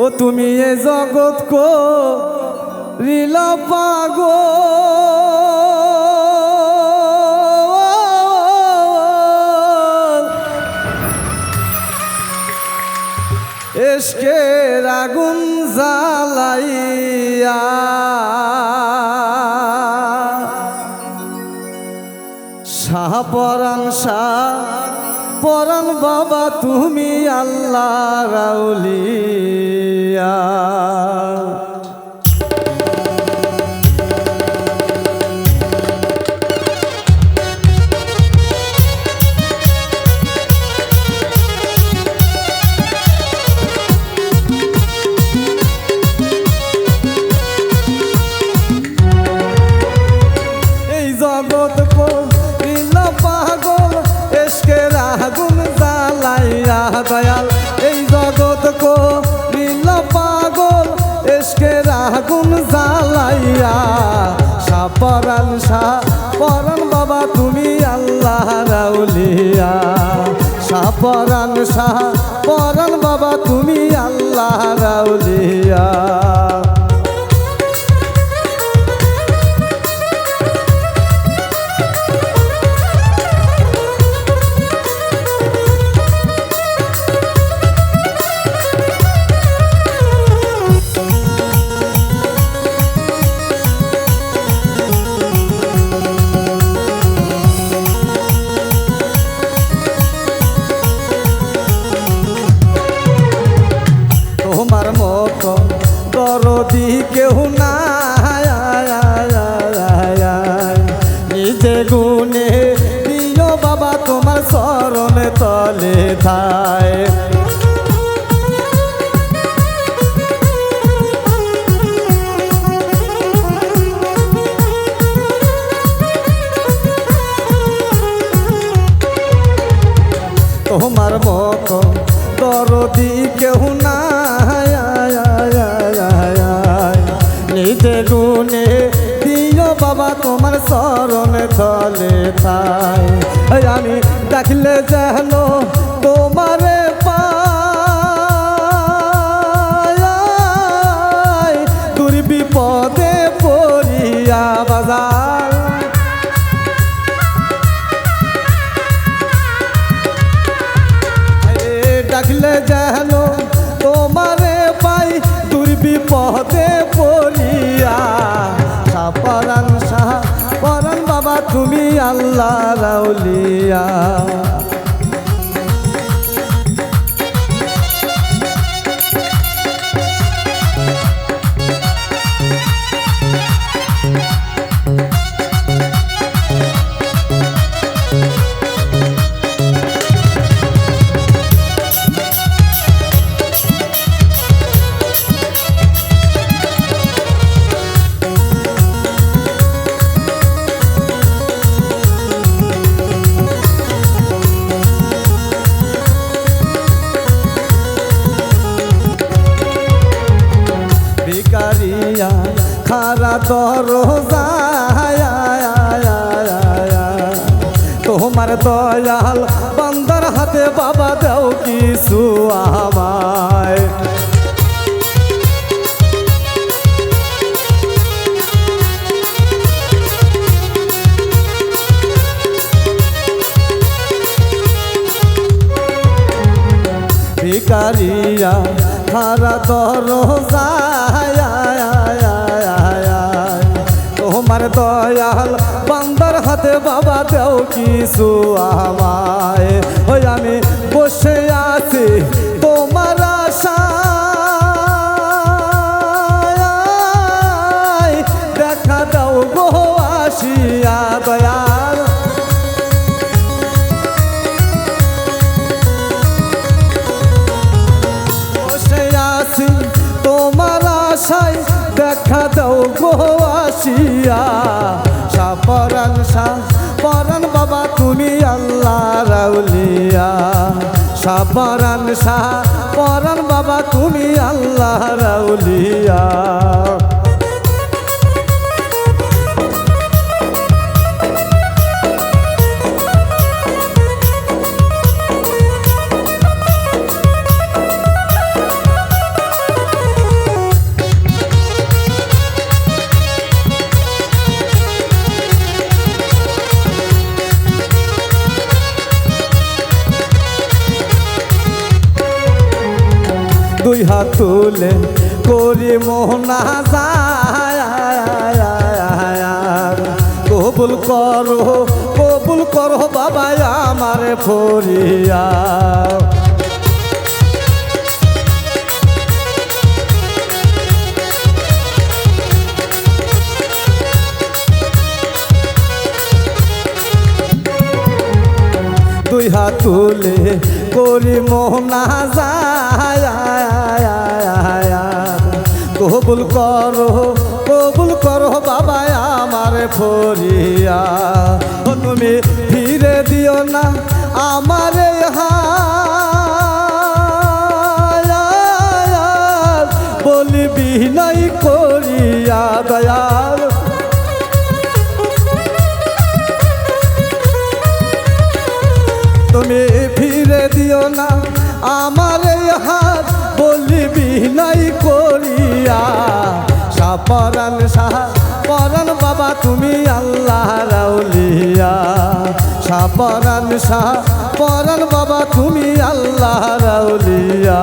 ও তুমি এ জগৎ কো পাগো। এসকের আগুন জ্বালাইয়া। শাহ পরাণ শাহ পরাণ বাবা তুমি আল্লাহ রাউলিয়া দয়াল, এই জগৎ নীল পাগল, এসকে রাগুন জ্বালাইয়া। সাপরান সা পরান বাবা, তুমি আল্লাহ রাউলিয়া। সাপরান সা পরান বাবা, তুমি আল্লাহ রাউলিয়া। আমি দেখলে যেন তোমারে পাই। দুর বিপদে পড়িয়া বাজার। ডাকলে যেন তোমারে পাই দুর্বিপদে পড়িয়া আল্লাহ তোমার দয়াল বান্দার হাতে বাবা দেও কিছু আমায়। ভিকারিয়া খারা দরজা তোমার দয়াল হাতে বাবা দেও কিছু আমায়। ওই আমি বসে আছি তোমার আশা দেখা দাও গো আসিয়া দয়াল। বসে দেখা দাও গো আসিয়া সাপরান শাহ বাবা তুমি আল্লাহ রাউলিয়া সাপরান শাহ পরান বাবা তুমি আল্লাহ রাউলিয়া দুই হাত তুলে করি মোহনা কবুল করো কবুল করো বাবা আমার ফরিয়া দুই হাত তুলে করি মোহনা যায় করো, কবুল করো বাবা আমার ফরিয়া। ও তুমি ফিরে দিও না আমার বলি বিনয় করিয়া দয়াল। তুমি ফিরে দিও না আমার হাত বলিবি নাই করিয়া। সাপরান সাহা পরাণ বাবা তুমি আল্লাহ রাউলিয়া সাপরান সাহা পরাণ বাবা তুমি আল্লাহ রাউলিয়া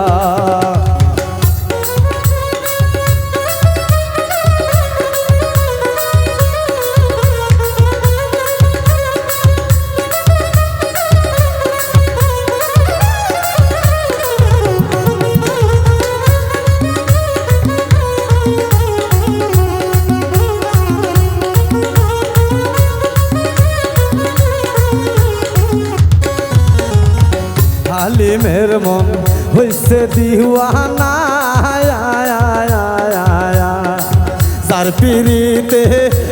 হালিমের মন হইছে দিওয়ানা যার পিড়িতে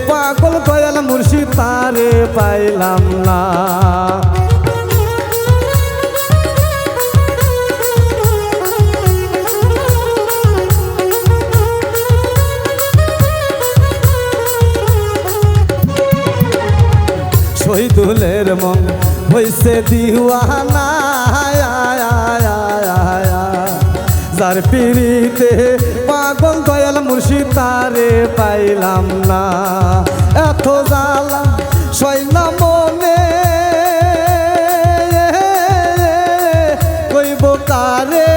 পাগল কয়াল মুর্শিদ, তারে পাইলাম না। শহীদুলের মন হইছে দিওয়ানা যার পিড়িতে পাগল দয়াল মুর্শিদ তারে পাইলাম না। এত জ্বালা সৈনা মনে। কইব কারে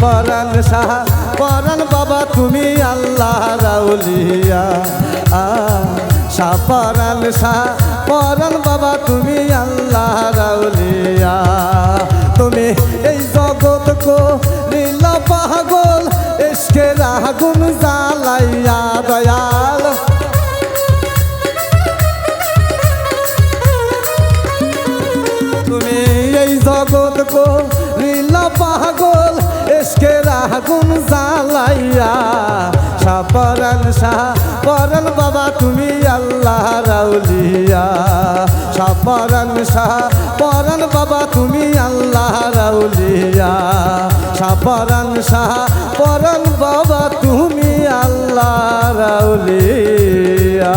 সাপরান সাহা পরান বাবা তুমি আল্লাহ রাউলিয়া। আ সাপরান সাহা পরান বাবা তুমি আল্লাহ রাউলিয়া। তুমি এই জগৎ কো নীলা পাগল, এসকে রাগুন জ্বালাইয়া দয়াল। তুমি এই জগৎ কো লীলা পাগল এসকে রাগুন জ্বালাইয়া, সাপরান শাহ পরান বাবা তুমি আল্লাহ রাউলিয়া। সাপরান শাহ পরান বাবা তুমি আল্লাহ রাউলিয়া। সাপরান শাহ পরান বাবা তুমি আল্লাহ রাউলিয়া।